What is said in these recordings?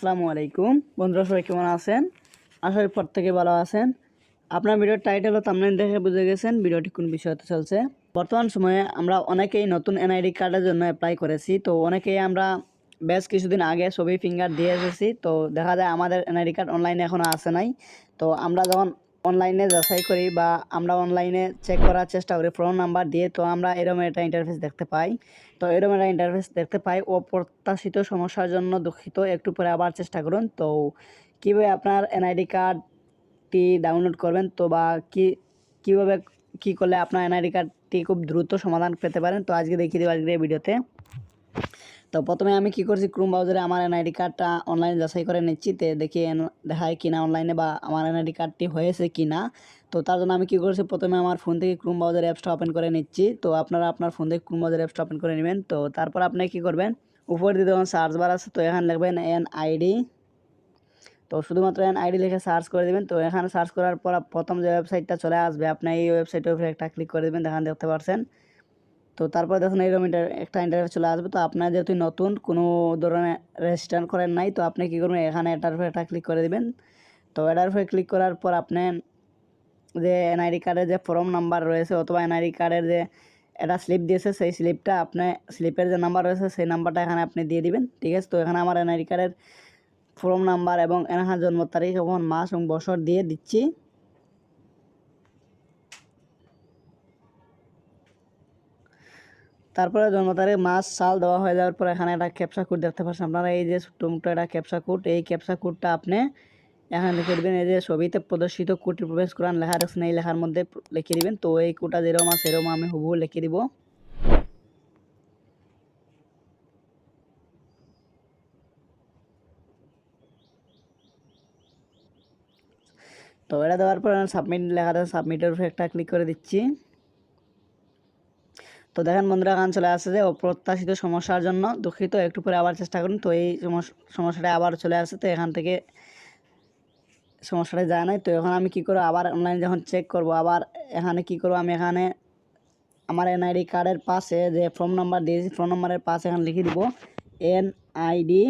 আসসালামু আলাইকুম। বন্ধুরা, সবাই কেমন আছেন? আশা পর থেকে ভালো আছেন। আপনার ভিডিওর টাইটেল ও থাম্বনেল দেখে বুঝে গেছেন ভিডিওটি কোন বিষয়তে চলছে। বর্তমান সময়ে আমরা অনেকেই নতুন এনআইডি কার্ডের জন্য অ্যাপ্লাই করেছি। তো অনেকেই আমরা বেশ কিছুদিন আগে ছবি ফিঙ্গার দিয়ে এসেছি। তো দেখা যায় আমাদের এনআইডি কার্ড অনলাইনে এখনও আসে নাই। তো আমরা যখন অনলাইনে যাচাই করি বা আমরা অনলাইনে চেক করার চেষ্টা করি। ফোন নাম্বার দিয়ে তো আমরা এরকম একটা ইন্টারফেস দেখতে পাই। তো এরকম একটা ইন্টারফেস দেখতে পাই। অপ্রত্যাশিত সমস্যার জন্য দুঃখিত। একটু পরে আবার চেষ্টা করুন। তো কীভাবে আপনার এনআইডি কার্ডটি ডাউনলোড করবেন? তো বা কী, কীভাবে, কী করলে আপনার এনআইডি কার্ডটি খুব দ্রুত সমাধান পেতে পারেন? তো আজকে দেখিয়ে দেবো আজকের এই ভিডিওতে। তো প্রথমে আমি কি করছি ক্রোম ব্রাউজারে আমার এনআইডি কার্ডটা অনলাইনে যাচাই করে নিচ্ছি, তে দেখি দেখায় কিনা অনলাইনে বা আমার এনআইডি কার্ডটি হয়েছে কিনা। তো তার জন্য আমি কি করছি, প্রথমে আমার ফোন থেকে ক্রোম ব্রাউজার অ্যাপসটা ওপেন করে নিচ্ছি। তো আপনারা আপনার ফোন থেকে ক্রোম ব্রাউজার অ্যাপসটা ওপেন করে নেবেন। তো তারপর আপনি কি করবেন, উপর দিয়ে যখন সার্চ বার আছে, তো এখানে লিখবেন এন আইডি তো শুধুমাত্র এন আইডি লিখে সার্চ করে দেবেন, তো এখানে সার্চ করার পর প্রথম যে ওয়েবসাইটটা চলে আসবে, আপনি এই ওয়েবসাইটের উপরে একটা ক্লিক করে দেবেন, দেখান দেখতে পারছেন। তো তারপর দেখুন ইন্টার একটা ইন্টারভিউ চলে আসবে। তো আপনার যেহেতু নতুন, কোনো ধরনের রেজিস্টার করেন নাই, তো আপনি কী করবেন? এখানে এটার উপরে একটা ক্লিক করে দেবেন। তো এটার উপরে ক্লিক করার পর আপনি যে এনআইডি কার্ডের যে ফর্ম নাম্বার রয়েছে, অথবা এনআইডি কার্ডের যে একটা স্লিপ দিয়েছে, সেই স্লিপটা আপনি স্লিপের যে নাম্বার রয়েছে, সেই নাম্বারটা এখানে আপনি দিয়ে দিবেন। ঠিক আছে? তো এখানে আমার এনআইডি কার্ডের ফর্ম নাম্বার এবং এখানে জন্ম তারিখ এবং মাস এবং বছর দিয়ে দিচ্ছি। তারপরে জন্ম তারিখ, মাস, সাল দেওয়া হয়ে যাওয়ার পর এখানে একটা ক্যাপসা কোড দেখতে পাচ্ছেন আপনারা। এই যে টুমটো একটা ক্যাপসা কোড, এই ক্যাপসা কোডটা আপনি এখানে লিখে দেবেন। এই যে ছবিতে প্রদর্শিত কোডটি প্রবেশ করান লেখা রাখছেন এই লেখার মধ্যে লিখে দিবেন। তো এই কোডটা যেরকম আছে, সেরকম আমি হুবহু লিখে দিব। তো এটা দেওয়ার পর সাবমিট লেখা সাবমিটের উপরে একটা ক্লিক করে দিচ্ছি। তো দেখেন বন্ধুরা, গান চলে আসছে যে অপ্রত্যাশিত সমস্যার জন্য দুঃখিত, একটু পরে আবার চেষ্টা করুন। তো এই সমস- সমস্যাটা আবার চলে আসছে, তো এখান থেকে সমস্যাটা যায় নাই। তো এখন আমি কি করব? আবার অনলাইনে যখন চেক করব, আবার এখানে কি করব? আমি এখানে আমার এনআইডি কার্ডের পাশে যে ফর্ম নাম্বার দিয়েছি ফর্ম নাম্বারের পাশে এখানে লিখে দিব N ID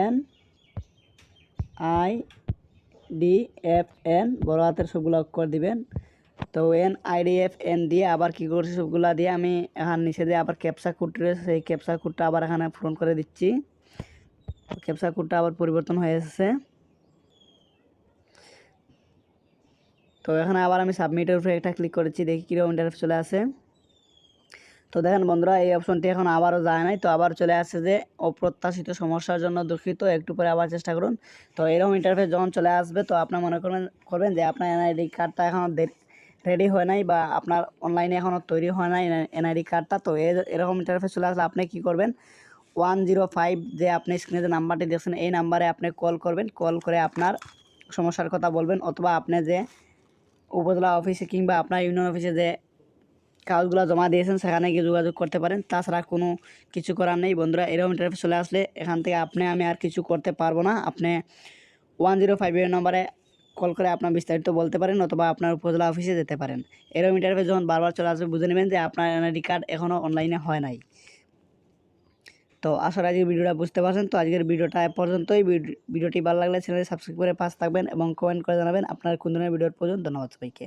N I D F N বড় হাতের সবগুলো অক্ষর দিবেন। তো এন আইডিএফ এন দিয়ে আবার কী করছি সবগুলা দিয়ে আমি এখানে নিচে দিয়ে আবার ক্যাপসা কোড রয়েছে সেই ক্যাপসা কোডটা আবার এখানে পূরণ করে দিচ্ছি। ক্যাপসা কোডটা আবার পরিবর্তন হয়ে এসেছে। তো এখানে আবার আমি সাবমিটের উপরে একটা ক্লিক করেছি, দেখি কীরকম ইন্টারফেস চলে আসে। তো দেখেন বন্ধুরা, এই অপশনটি এখন আবারও যায় নাই, তো আবার চলে আসছে যে অপ্রত্যাশিত সমস্যার জন্য দুঃখিত, একটু পরে আবার চেষ্টা করুন। তো এরকম ইন্টারফেস যখন চলে আসবে, তো আপনার মনে করবেন করবেন যে আপনার এনআইডি কার্ডটা এখনও রেডি হয় নাই বা আপনার অনলাইনে এখনও তৈরি হয় নাই এনআইডি কার্ডটা তো এরকম ইন্টারফেস চলে আসলে আপনি কী করবেন? ওয়ান জিরো ফাইভ যে আপনি স্ক্রিনে যে নাম্বারটি দেখছেন, এই নাম্বারে আপনি কল করবেন। কল করে আপনার সমস্যার কথা বলবেন অথবা আপনি যে উপজেলা অফিসে কিংবা আপনার ইউনিয়ন অফিসে যে কাগজগুলো জমা দিয়েছেন, সেখানে গিয়ে যোগাযোগ করতে পারেন। তাছাড়া কোনো কিছু করার নেই বন্ধুরা, এরকম ইন্টারফেস চলে আসলে এখান থেকে আপনি, আমি আর কিছু করতে পারব না। আপনি ওয়ান জিরো ফাইভের নম্বরে কল করে আপনার বিস্তারিত বলতে পারেন অথবা আপনার উপজেলা অফিসে যেতে পারেন। এরকম ইন্টারভিউ যখন বারবার চলে আসবে, বুঝে নেবেন যে আপনার এনআইডি কার্ড এখনও অনলাইনে হয় নাই। তো আশা আজকের ভিডিওটা বুঝতে পারছেন। তো আজকের ভিডিওটা পর্যন্তই। ভিড- ভিডিওটি ভালো লাগলে চ্যানেলে সাবস্ক্রাইব করে পাশ থাকবেন এবং কমেন্ট করে জানাবেন। আপনার কোন ধরনের ভিডিওর প্রয়োজন? ধন্যবাদ সবাইকে।